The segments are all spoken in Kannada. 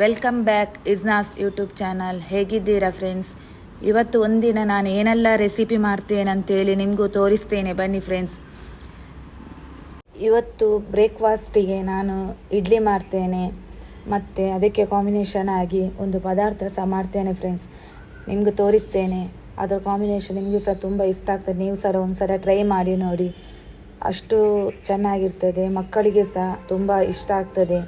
ವೆಲ್ಕಮ್ ಬ್ಯಾಕ್ ಇಸ್ನಾಸ್ ಯೂಟ್ಯೂಬ್ ಚಾನಲ್ ಹೇಗಿದ್ದೀರಾ ಫ್ರೆಂಡ್ಸ್ ಇವತ್ತು ಒಂದಿನ ನಾನು ಏನೆಲ್ಲ ರೆಸಿಪಿ ಮಾಡ್ತೇನೆ ಅಂತೇಳಿ ನಿಮಗೂ ತೋರಿಸ್ತೇನೆ. ಬನ್ನಿ ಫ್ರೆಂಡ್ಸ್ ಇವತ್ತು ಬ್ರೇಕ್ಫಾಸ್ಟಿಗೆ ನಾನು ಇಡ್ಲಿ ಮಾಡ್ತೇನೆ. ಮತ್ತು ಅದಕ್ಕೆ ಕಾಂಬಿನೇಷನ್ ಆಗಿ ಒಂದು ಪದಾರ್ಥ ಸಹ ಮಾಡ್ತೇನೆ ಫ್ರೆಂಡ್ಸ್ ನಿಮಗೂ ತೋರಿಸ್ತೇನೆ. ಅದರ ಕಾಂಬಿನೇಷನ್ ನಿಮಗೂ ಸಹ ತುಂಬ ಇಷ್ಟ ಆಗ್ತದೆ. ನೀವು ಸಹ ಒಂದು ಸಲ ಟ್ರೈ ಮಾಡಿ ನೋಡಿ. ಅಷ್ಟು ಚೆನ್ನಾಗಿರ್ತದೆ. ಮಕ್ಕಳಿಗೆ ಸಹ ತುಂಬ ಇಷ್ಟ ಆಗ್ತದೆ.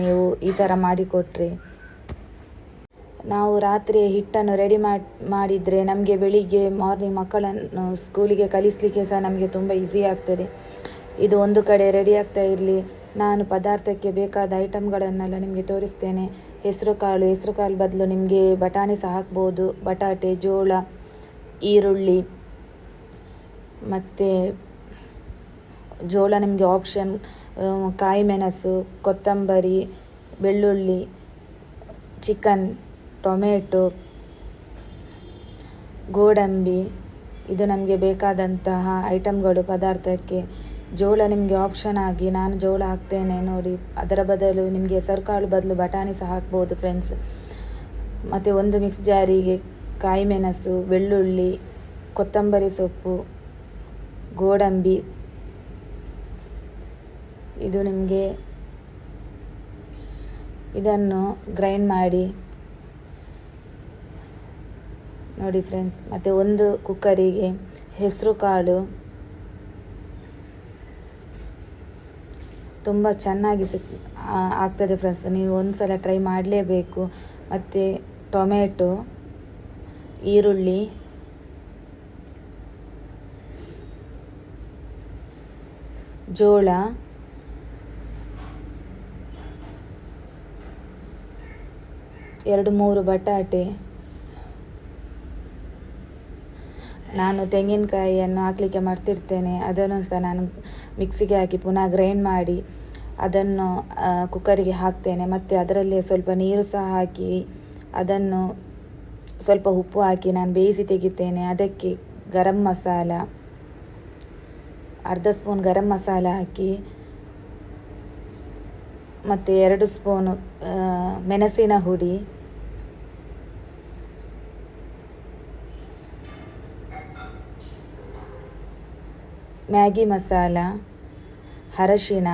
ನೀವು ಈ ಥರ ಮಾಡಿಕೊಟ್ರಿ. ನಾವು ರಾತ್ರಿ ಹಿಟ್ಟನ್ನು ರೆಡಿ ಮಾಡಿ ಮಾಡಿದರೆ ನಮಗೆ ಬೆಳಿಗ್ಗೆ ಮಾರ್ನಿಂಗ್ ಮಕ್ಕಳನ್ನು ಸ್ಕೂಲಿಗೆ ಕಲಿಸಲಿಕ್ಕೆ ಸಹ ನಮಗೆ ತುಂಬ ಈಸಿ ಆಗ್ತದೆ. ಇದು ಒಂದು ಕಡೆ ರೆಡಿ ಆಗ್ತಾ ಇರಲಿ. ನಾನು ಪದಾರ್ಥಕ್ಕೆ ಬೇಕಾದ ಐಟಮ್ಗಳನ್ನೆಲ್ಲ ನಿಮಗೆ ತೋರಿಸ್ತೇನೆ. ಹೆಸರು ಕಾಳು ಹೆಸರು ಕಾಳು ಬದಲು ನಿಮಗೆ ಬಟಾಣಿ ಸಹ ಹಾಕ್ಬೋದು. ಬಟಾಟೆ, ಜೋಳ, ಈರುಳ್ಳಿ ಮತ್ತು ಜೋಳ ನಿಮಗೆ ಆಪ್ಷನ್ ಕಾಯಿ ಮೆಣಸು, ಕೊತ್ತಂಬರಿ, ಬೆಳ್ಳುಳ್ಳಿ, ಚಿಕನ್, ಟೊಮೆಟೊ, ಗೋಡಂಬಿ. ಇದು ನಮಗೆ ಬೇಕಾದಂತಹ ಐಟಮ್ಗಳು ಪದಾರ್ಥಕ್ಕೆ. ಜೋಳ ನಿಮಗೆ ಆಪ್ಷನ್ ಆಗಿ ನಾನು ಜೋಳ ಹಾಕ್ತೇನೆ ನೋಡಿ. ಅದರ ಬದಲು ನಿಮಗೆ ಹೆಸರುಕಾಳು ಬದಲು ಬಟಾಣಿ ಸಹ ಹಾಕ್ಬೋದು ಫ್ರೆಂಡ್ಸ್ ಮತ್ತು ಒಂದು ಮಿಕ್ಸ್ ಜಾರಿಗೆ ಕಾಯಿ ಮೆಣಸು, ಬೆಳ್ಳುಳ್ಳಿ, ಕೊತ್ತಂಬರಿ ಸೊಪ್ಪು, ಗೋಡಂಬಿ. ಇದು ನಿಮಗೆ ಇದನ್ನು ಗ್ರೈಂಡ್ ಮಾಡಿ. ನೋಡಿ ಫ್ರೆಂಡ್ಸ್ ಮತ್ತು ಒಂದು ಕುಕ್ಕರಿಗೆ ಹೆಸರು ಕಾಳು. ತುಂಬ ಚೆನ್ನಾಗಿ ಸಿಕ್ ಆಗ್ತದೆ ಫ್ರೆಂಡ್ಸ್ ನೀವು ಒಂದು ಸಲ ಟ್ರೈ ಮಾಡಲೇಬೇಕು. ಮತ್ತು ಟೊಮೆಟೊ, ಈರುಳ್ಳಿ, ಜೋಳ ಎರಡು ಮೂರು ಬಟಾಟೆ. ನಾನು ತೆಂಗಿನಕಾಯಿಯನ್ನು ಹಾಕಲಿಕ್ಕೆ ಮರ್ತಿರ್ತೇನೆ. ಅದನ್ನು ಸಹ ನಾನು ಮಿಕ್ಸಿಗೆ ಹಾಕಿ ಪುನಃ ಗ್ರೈಂಡ್ ಮಾಡಿ ಅದನ್ನು ಕುಕ್ಕರಿಗೆ ಹಾಕ್ತೇನೆ. ಮತ್ತು ಅದರಲ್ಲೇ ಸ್ವಲ್ಪ ನೀರು ಸಹ ಹಾಕಿ ಅದನ್ನು ಸ್ವಲ್ಪ ಉಪ್ಪು ಹಾಕಿ ನಾನು ಬೇಯಿಸಿ ತೆಗಿತೇನೆ. ಅದಕ್ಕೆ ಗರಂ ಮಸಾಲ, ಅರ್ಧ ಸ್ಪೂನ್ ಗರಂ ಮಸಾಲ ಹಾಕಿ, ಮತ್ತು ಎರಡು ಸ್ಪೂನು ಮೆಣಸಿನ ಹುಡಿ ಮ್ಯಾಗಿ ಮಸಾಲ, ಅರಶಿನ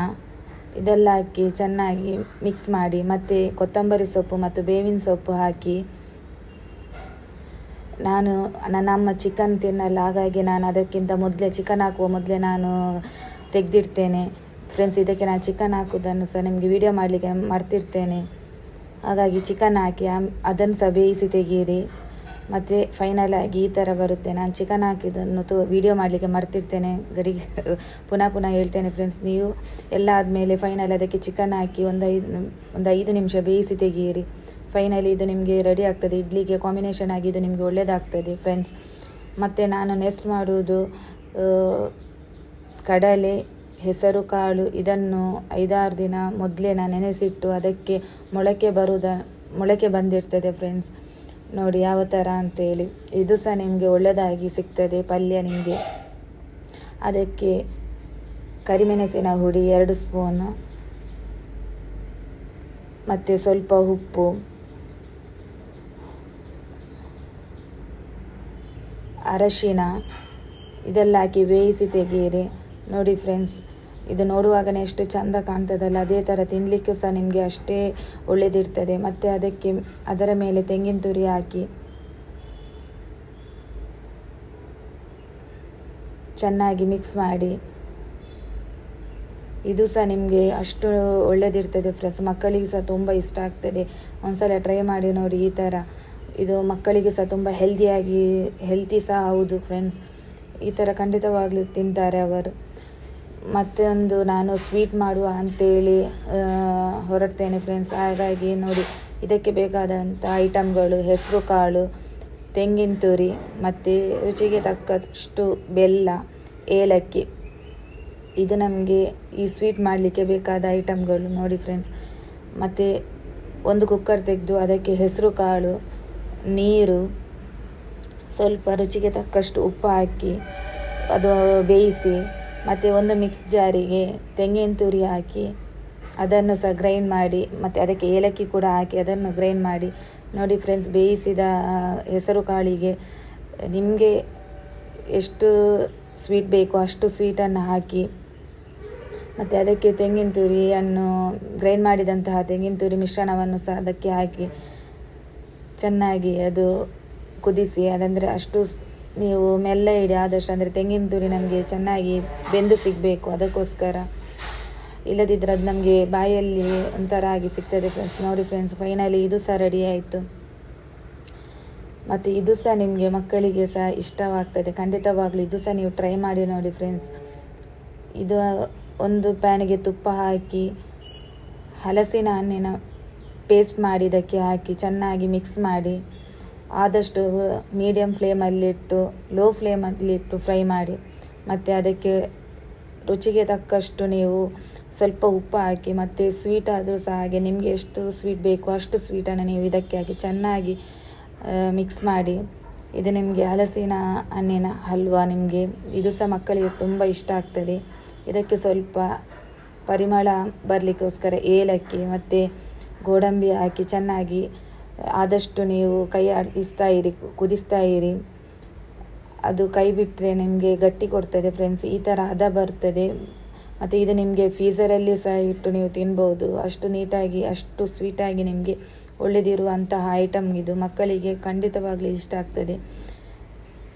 ಇದೆಲ್ಲ ಹಾಕಿ ಚೆನ್ನಾಗಿ ಮಿಕ್ಸ್ ಮಾಡಿ ಮತ್ತು ಕೊತ್ತಂಬರಿ ಸೊಪ್ಪು ಮತ್ತು ಬೇವಿನ ಸೊಪ್ಪು ಹಾಕಿ. ನಾನು ನನ್ನ ಅಮ್ಮ ಚಿಕನ್ ತಿನ್ನಲ್ಲ, ಹಾಗಾಗಿ ನಾನು ಅದಕ್ಕಿಂತ ಮೊದಲೇ ಚಿಕನ್ ಹಾಕುವ ಮೊದಲೇ ನಾನು ತೆಗೆದಿಡ್ತೇನೆ. ಫ್ರೆಂಡ್ಸ್ ಇದಕ್ಕೆ ನಾನು ಚಿಕನ್ ಹಾಕೋದನ್ನು ಸಹ ನಿಮಗೆ ವಿಡಿಯೋ ಮಾಡಲಿಕ್ಕೆ ಮಾಡ್ತಿರ್ತೇನೆ ಹಾಗಾಗಿ ಚಿಕನ್ ಹಾಕಿ, ಅದನ್ನು ಸಹ ಬೇಯಿಸಿ ತೆಗೀರಿ. ಮತ್ತು ಫೈನಲ್ ಆಗಿ ಈ ಥರ ಬರುತ್ತೆ. ನಾನು ಚಿಕನ್ ಹಾಕಿದ್ದನ್ನು ತೋ ವೀಡಿಯೋ ಮಾಡಲಿಕ್ಕೆ ಮರ್ತಿರ್ತೇನೆ. ಗಡಿಗೆ ಪುನಃ ಪುನಃ ಹೇಳ್ತೇನೆ ಫ್ರೆಂಡ್ಸ್ ನೀವು ಎಲ್ಲ ಆದಮೇಲೆ ಫೈನಲ್ ಅದಕ್ಕೆ ಚಿಕನ್ ಹಾಕಿ ಒಂದು ಐದು ಒಂದು ಐದು ನಿಮಿಷ ಬೇಯಿಸಿ ತೆಗೀರಿ ಫೈನಲಿ ಇದು ನಿಮಗೆ ರೆಡಿ ಆಗ್ತದೆ. ಇಡ್ಲಿಗೆ ಕಾಂಬಿನೇಷನ್ ಆಗಿ ಇದು ನಿಮಗೆ ಒಳ್ಳೆಯದಾಗ್ತದೆ ಫ್ರೆಂಡ್ಸ್ ಮತ್ತು ನಾನು ನೆಕ್ಸ್ಟ್ ಮಾಡುವುದು ಕಡಲೆ, ಹೆಸರು ಕಾಳು ಇದನ್ನು ಐದಾರು ದಿನ ಮೊದಲೇ ನಾನು ನೆನೆಸಿಟ್ಟು ಅದಕ್ಕೆ ಮೊಳಕೆ ಬರುವುದ ಮೊಳಕೆ ಬಂದಿರ್ತದೆ ಫ್ರೆಂಡ್ಸ್ ನೋಡಿ ಯಾವ ಥರ ಅಂತೇಳಿ. ಇದು ಸಹ ನಿಮಗೆ ಒಳ್ಳೆಯದಾಗಿ ಸಿಗ್ತದೆ ಪಲ್ಯ ನಿಮಗೆ. ಅದಕ್ಕೆ ಕರಿಮೆಣಸಿನ ಹುಡಿ ಎರಡು ಸ್ಪೂನು ಮತ್ತು ಸ್ವಲ್ಪ ಉಪ್ಪು. ಅರಶಿನ. ಇದೆಲ್ಲ ಹಾಕಿ ಬೇಯಿಸಿ ತೆಗೀರಿ ನೋಡಿ ಫ್ರೆಂಡ್ಸ್ ಇದು ನೋಡುವಾಗಲೇ ಎಷ್ಟು ಚಂದ ಕಾಣ್ತದಲ್ಲ. ಅದೇ ಥರ ತಿನ್ನಲಿಕ್ಕೆ ಸಹ ನಿಮಗೆ ಅಷ್ಟೇ ಒಳ್ಳೆಯದಿರ್ತದೆ ಮತ್ತು ಅದಕ್ಕೆ ಅದರ ಮೇಲೆ ತೆಂಗಿನ ತುರಿ ಹಾಕಿ. ಚೆನ್ನಾಗಿ ಮಿಕ್ಸ್ ಮಾಡಿ. ಇದು ಸಹ ನಿಮಗೆ ಅಷ್ಟು ಒಳ್ಳೆಯದಿರ್ತದೆ ಫ್ರೆಂಡ್ಸ್ ಮಕ್ಕಳಿಗೆ ಸಹ ತುಂಬ ಇಷ್ಟ ಆಗ್ತದೆ. ಒಂದ್ಸಲ ಟ್ರೈ ಮಾಡಿ ನೋಡಿ ಈ ಥರ ಇದು ಮಕ್ಕಳಿಗೆ ಸಹ ತುಂಬ ಹೆಲ್ದಿಯಾಗಿ ಹೆಲ್ತಿ ಸಹ ಹೌದು ಫ್ರೆಂಡ್ಸ್ ಈ ಥರ ಖಂಡಿತವಾಗ್ಲೂ ತಿಂತಾರೆ ಅವರು. ಮತ್ತೊಂದು ನಾನು ಸ್ವೀಟ್ ಮಾಡುವ ಅಂತೇಳಿ ಹೊರಡ್ತೇನೆ ಫ್ರೆಂಡ್ಸ್ ಹಾಗಾಗಿ ನೋಡಿ, ಇದಕ್ಕೆ ಬೇಕಾದಂಥ ಐಟಮ್ಗಳು ಹೆಸರು ಕಾಳು, ತೆಂಗಿನ ತುರಿ, ಮತ್ತು ರುಚಿಗೆ ತಕ್ಕಷ್ಟು ಬೆಲ್ಲ, ಏಲಕ್ಕಿ. ಇದು ನಮಗೆ ಈ ಸ್ವೀಟ್ ಮಾಡಲಿಕ್ಕೆ ಬೇಕಾದ ಐಟಮ್ಗಳು ನೋಡಿ ಫ್ರೆಂಡ್ಸ್ ಮತ್ತು ಒಂದು ಕುಕ್ಕರ್ ತೆಗೆದು ಅದಕ್ಕೆ ಹೆಸರು ಕಾಳು, ನೀರು, ಸ್ವಲ್ಪ ರುಚಿಗೆ ತಕ್ಕಷ್ಟು ಉಪ್ಪು ಹಾಕಿ, ಅದು ಬೇಯಿಸಿ ಮತ್ತು ಒಂದು ಮಿಕ್ಸ್ ಜಾರಿಗೆ ತೆಂಗಿನ ತುರಿ ಹಾಕಿ ಅದನ್ನು ಸಹ ಗ್ರೈಂಡ್ ಮಾಡಿ, ಮತ್ತು ಅದಕ್ಕೆ ಏಲಕ್ಕಿ ಕೂಡ ಹಾಕಿ ಅದನ್ನು ಗ್ರೈಂಡ್ ಮಾಡಿ. ನೋಡಿ ಫ್ರೆಂಡ್ಸ್ ಬೇಯಿಸಿದ ಹೆಸರು ಕಾಳಿಗೆ ನಿಮಗೆ ಎಷ್ಟು ಸ್ವೀಟ್ ಬೇಕೋ ಅಷ್ಟು ಸ್ವೀಟನ್ನು ಹಾಕಿ, ಮತ್ತು ಅದಕ್ಕೆ ತೆಂಗಿನ ತುರಿಯನ್ನು ಗ್ರೈಂಡ್ ಮಾಡಿದಂತಹ ತೆಂಗಿನ ತುರಿ ಮಿಶ್ರಣವನ್ನು ಸಹ ಅದಕ್ಕೆ ಹಾಕಿ, ಚೆನ್ನಾಗಿ ಅದು ಕುದಿಸಿ, ಅದಂದರೆ ಅಷ್ಟು ನೀವು ಮೆಲ್ಲ ಇಡಿ, ಆದಷ್ಟು ಅಂದರೆ ತೆಂಗಿನ ತುರಿ ನಮಗೆ ಚೆನ್ನಾಗಿ ಬೆಂದು ಸಿಗಬೇಕು, ಅದಕ್ಕೋಸ್ಕರ. ಇಲ್ಲದಿದ್ದರೆ ಅದು ನಮಗೆ ಬಾಯಲ್ಲಿ ಒಂಥರ ಆಗಿ ಸಿಗ್ತದೆ ಫ್ರೆಂಡ್ಸ್ ನೋಡಿ ಫ್ರೆಂಡ್ಸ್ ಫೈನಲಿ ಇದು ಸಹ ರೆಡಿ ಆಯಿತು. ಮತ್ತು ಇದು ಸಹ ನಿಮಗೆ ಮಕ್ಕಳಿಗೆ ಸಹ ಇಷ್ಟವಾಗ್ತದೆ. ಖಂಡಿತವಾಗಲೂ ಇದು ಸಹ ನೀವು ಟ್ರೈ ಮಾಡಿ ನೋಡಿ ಫ್ರೆಂಡ್ಸ್ ಇದು ಒಂದು ಪ್ಯಾನಿಗೆ ತುಪ್ಪ ಹಾಕಿ, ಹಲಸಿನ ಹಣ್ಣಿನ ಪೇಸ್ಟ್ ಮಾಡಿ, ಇದಕ್ಕೆ ಹಾಕಿ ಚೆನ್ನಾಗಿ ಮಿಕ್ಸ್ ಮಾಡಿ. ಆದಷ್ಟು ಮೀಡಿಯಮ್ ಫ್ಲೇಮಲ್ಲಿಟ್ಟು ಲೋ ಫ್ಲೇಮಲ್ಲಿಟ್ಟು ಫ್ರೈ ಮಾಡಿ, ಮತ್ತು ಅದಕ್ಕೆ ರುಚಿಗೆ ತಕ್ಕಷ್ಟು ನೀವು ಸ್ವಲ್ಪ ಉಪ್ಪು ಹಾಕಿ, ಮತ್ತು ಸ್ವೀಟ್ ಆದರೂ ಸಹ ಹಾಗೆ ನಿಮಗೆ ಎಷ್ಟು ಸ್ವೀಟ್ ಬೇಕು ಅಷ್ಟು ಸ್ವೀಟನ್ನು ನೀವು ಇದಕ್ಕೆ ಹಾಕಿ ಚೆನ್ನಾಗಿ ಮಿಕ್ಸ್ ಮಾಡಿ. ಇದು ನಿಮಗೆ ಹಲಸಿನ ಹಣ್ಣಿನ ಹಲ್ವಾ ನಿಮಗೆ, ಇದು ಸಹ ಮಕ್ಕಳಿಗೆ ತುಂಬ ಇಷ್ಟ ಆಗ್ತದೆ. ಇದಕ್ಕೆ ಸ್ವಲ್ಪ ಪರಿಮಳ ಬರಲಿಕ್ಕೋಸ್ಕರ ಏಲಕ್ಕಿ, ಮತ್ತು ಗೋಡಂಬಿ ಹಾಕಿ ಚೆನ್ನಾಗಿ ಆದಷ್ಟು ನೀವು ಕೈ ಆಡಿಸ್ತಾ ಇರಿ, ಕುದಿಸ್ತಾ ಇರಿ. ಅದು ಕೈ ಬಿಟ್ಟರೆ ನಿಮಗೆ ಗಟ್ಟಿ ಕೊಡ್ತದೆ ಫ್ರೆಂಡ್ಸ್ ಈ ಥರ ಹದ ಬರ್ತದೆ. ಮತ್ತು ಇದು ನಿಮಗೆ ಫೀಸರಲ್ಲಿ ಸಹ ಇಟ್ಟು ನೀವು ತಿನ್ಬೋದು. ಅಷ್ಟು ನೀಟಾಗಿ, ಅಷ್ಟು ಸ್ವೀಟಾಗಿ ನಿಮಗೆ ಒಳ್ಳೆದಿರುವಂತಹ ಐಟಮ್ ಇದು. ಮಕ್ಕಳಿಗೆ ಖಂಡಿತವಾಗಲಿ ಇಷ್ಟ ಆಗ್ತದೆ.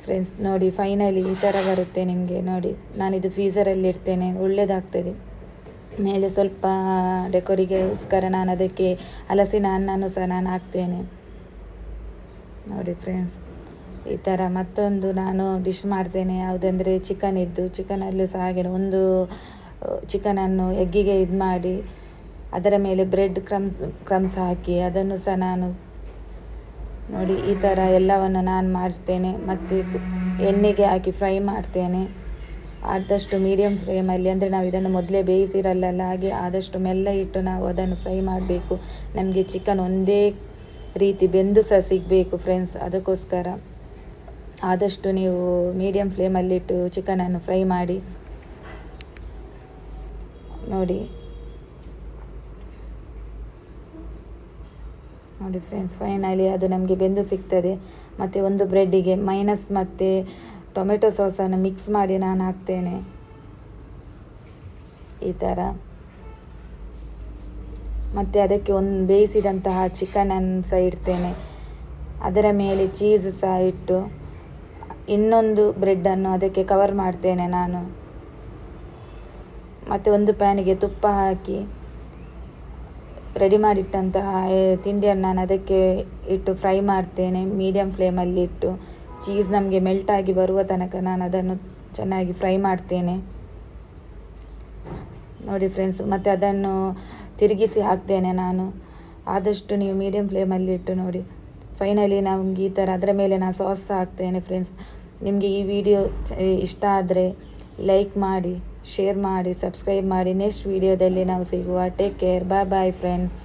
ಫ್ರೆಂಡ್ಸ್ ನೋಡಿ ಫೈನಲಿ ಈ ಥರ ಬರುತ್ತೆ ನಿಮಗೆ. ನೋಡಿ, ನಾನಿದು ಫೀಸರಲ್ಲಿ ಇಡ್ತೇನೆ. ಒಳ್ಳೆಯದಾಗ್ತದೆ ಮೇಲೆ ಸ್ವಲ್ಪ ಡೆಕೋರಿಗೋಸ್ಕರ ನಾನು ಅದಕ್ಕೆ ಹಲಸಿನ ಹಣ್ಣನ್ನು ಸಹ ನಾನು ಹಾಕ್ತೇನೆ. ನೋಡಿ ಫ್ರೆಂಡ್ಸ್ ಈ ಥರ ಮತ್ತೊಂದು ನಾನು ಡಿಶ್ ಮಾಡ್ತೇನೆ. ಯಾವುದಂದರೆ ಚಿಕನ್ ಇದ್ದು ಚಿಕನಲ್ಲಿ ಸಹ ಹಾಗೆ ಒಂದು ಚಿಕನನ್ನು ಎಗ್ಗಿಗೆ ಇದು ಮಾಡಿ, ಅದರ ಮೇಲೆ ಬ್ರೆಡ್ ಕ್ರಮ್ಸ್ ಕ್ರಮ್ಸ್ ಹಾಕಿ ಅದನ್ನು ಸಹ ನಾನು ನೋಡಿ ಈ ಥರ ಎಲ್ಲವನ್ನು ನಾನು ಮಾಡ್ತೇನೆ. ಮತ್ತು ಎಣ್ಣೆಗೆ ಹಾಕಿ ಫ್ರೈ ಮಾಡ್ತೇನೆ. ಆದಷ್ಟು ಮೀಡಿಯಮ್ ಫ್ಲೇಮಲ್ಲಿ ಅಂದರೆ ನಾವು ಇದನ್ನು ಮೊದಲೇ ಬೇಯಿಸಿರಲ್ಲ, ಹಾಗೆ ಆದಷ್ಟು ಮೆಲ್ಲ ಇಟ್ಟು ನಾವು ಅದನ್ನು ಫ್ರೈ ಮಾಡಬೇಕು. ನಮಗೆ ಚಿಕನ್ ಒಂದೇ ರೀತಿ ಬೆಂದು ಸಹ ಸಿಗಬೇಕು ಫ್ರೆಂಡ್ಸ್ ಅದಕ್ಕೋಸ್ಕರ. ಆದಷ್ಟು ನೀವು ಮೀಡಿಯಮ್ ಫ್ಲೇಮಲ್ಲಿಟ್ಟು ಚಿಕನನ್ನು ಫ್ರೈ ಮಾಡಿ. ನೋಡಿ. ನೋಡಿ ಫ್ರೆಂಡ್ಸ್ ಫೈನಲಿ ಅದು ನಮಗೆ ಬೆಂದು ಸಿಗ್ತದೆ. ಮತ್ತು ಒಂದು ಬ್ರೆಡ್ಡಿಗೆ ಮೈನಸ್ ಮತ್ತು ಟೊಮೆಟೊ ಸಾಸನ್ನು ಮಿಕ್ಸ್ ಮಾಡಿ ನಾನು ಹಾಕ್ತೇನೆ. ಈ ಥರ. ಮತ್ತು ಅದಕ್ಕೆ ಒಂದು ಬೇಯಿಸಿದಂತಹ ಚಿಕನನ್ನು ಸಹ ಇಡ್ತೇನೆ. ಅದರ ಮೇಲೆ ಚೀಸ್ ಸಹ ಇಟ್ಟು, ಇನ್ನೊಂದು ಬ್ರೆಡ್ಡನ್ನು ಅದಕ್ಕೆ ಕವರ್ ಮಾಡ್ತೇನೆ ನಾನು. ಮತ್ತು ಒಂದು ಪ್ಯಾನಿಗೆ ತುಪ್ಪ ಹಾಕಿ ರೆಡಿ ಮಾಡಿಟ್ಟಂತಹ ತಿಂಡಿಯನ್ನು ನಾನು ಅದಕ್ಕೆ ಇಟ್ಟು ಫ್ರೈ ಮಾಡ್ತೇನೆ ಮೀಡಿಯಮ್ ಫ್ಲೇಮಲ್ಲಿ ಇಟ್ಟು. ಚೀಸ್ ನಮಗೆ ಮೆಲ್ಟ್ ಆಗಿ ಬರುವ ತನಕ ನಾನು ಅದನ್ನು ಚೆನ್ನಾಗಿ ಫ್ರೈ ಮಾಡ್ತೇನೆ. ನೋಡಿ ಫ್ರೆಂಡ್ಸ್ ಮತ್ತು ಅದನ್ನು ತಿರುಗಿಸಿ ಹಾಕ್ತೇನೆ ನಾನು. ಆದಷ್ಟು ನೀವು ಮೀಡಿಯಮ್ ಫ್ಲೇಮಲ್ಲಿ ಇಟ್ಟು ನೋಡಿ. ಫೈನಲಿ ನಮ್ಗೆ ಈ ಥರ ಅದರ ಮೇಲೆ ನಾನು ಸಾಸ್ ಹಾಕ್ತೇನೆ ಫ್ರೆಂಡ್ಸ್ ನಿಮಗೆ ಈ ವಿಡಿಯೋ ಇಷ್ಟ ಆದರೆ ಲೈಕ್ ಮಾಡಿ ಶೇರ್ ಮಾಡಿ ಸಬ್ಸ್ಕ್ರೈಬ್ ಮಾಡಿ. ನೆಕ್ಸ್ಟ್ ವಿಡಿಯೋದಲ್ಲಿ ನಾವು ಸಿಗುವ. Take care bye bye friends